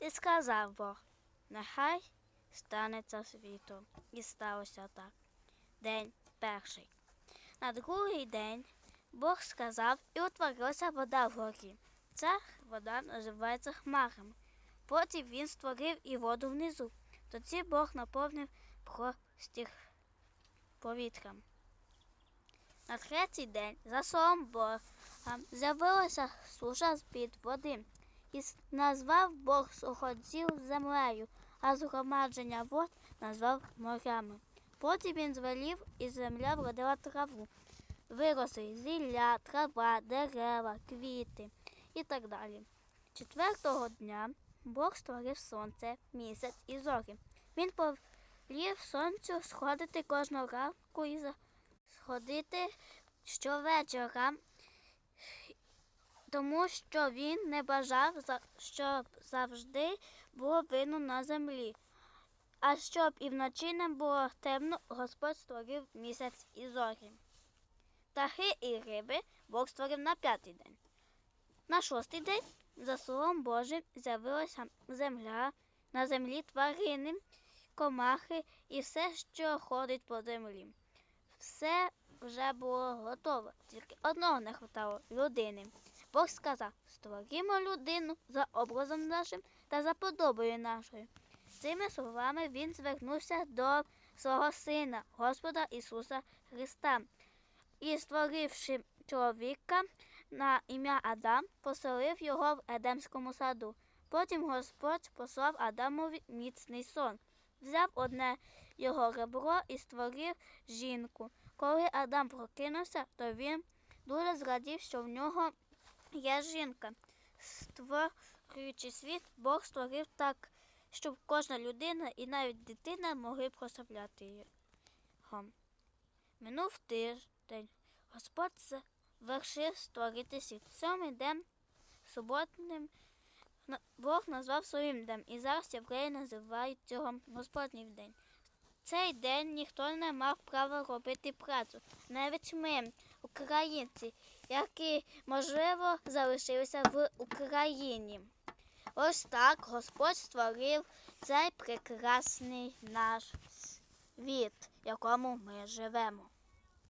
І сказав Бог, нехай станеться світу. І сталося так. День перший. На другий день Бог сказав, і утворилася вода в горі. Ця вода називається хмарами. Потім він створив і воду внизу. Тоді Бог наповнив простір повітрям. На третій день за словом Бога з'явилася суша з-під води, і назвав Бог суходіл землею, а згромадження вод назвав морями. Потім він звелів, і земля вродила траву. Виросли зілля, трава, дерева, квіти і так далі. Четвертого дня Бог створив сонце, місяць і зорі. Він повелів сонцю сходити кожного ранку і сходити щовечора, тому що він не бажав, щоб завжди було видно на землі. А щоб і вночі не було темно, Господь створив місяць і зорі. Птахи і риби Бог створив на п'ятий день. На шостий день, за словом Божим, з'явилася земля, на землі тварини, комахи і все, що ходить по землі. Все вже було готово, тільки одного не хватало людини. Бог сказав: створімо людину за образом нашим та за подобою нашою. Цими словами він звернувся до свого сина, Господа Ісуса Христа, і, створивши чоловіка на ім'я Адам, поселив його в Едемському саду. Потім Господь послав Адамові міцний сон, взяв одне його ребро і створив жінку. Коли Адам прокинувся, то він дуже зрадів, що в нього є жінка. Створюючи світ, Бог створив так, щоб кожна людина і навіть дитина могли прославляти його. Минув тиждень. Господь завершив створити світ. Сьомий день суботним Бог назвав своїм днем, і зараз євреї називають цього Господній день. Цей день ніхто не мав права робити працю, навіть ми, українці, які, можливо, залишилися в Україні. Ось так Господь створив цей прекрасний наш світ, в якому ми живемо.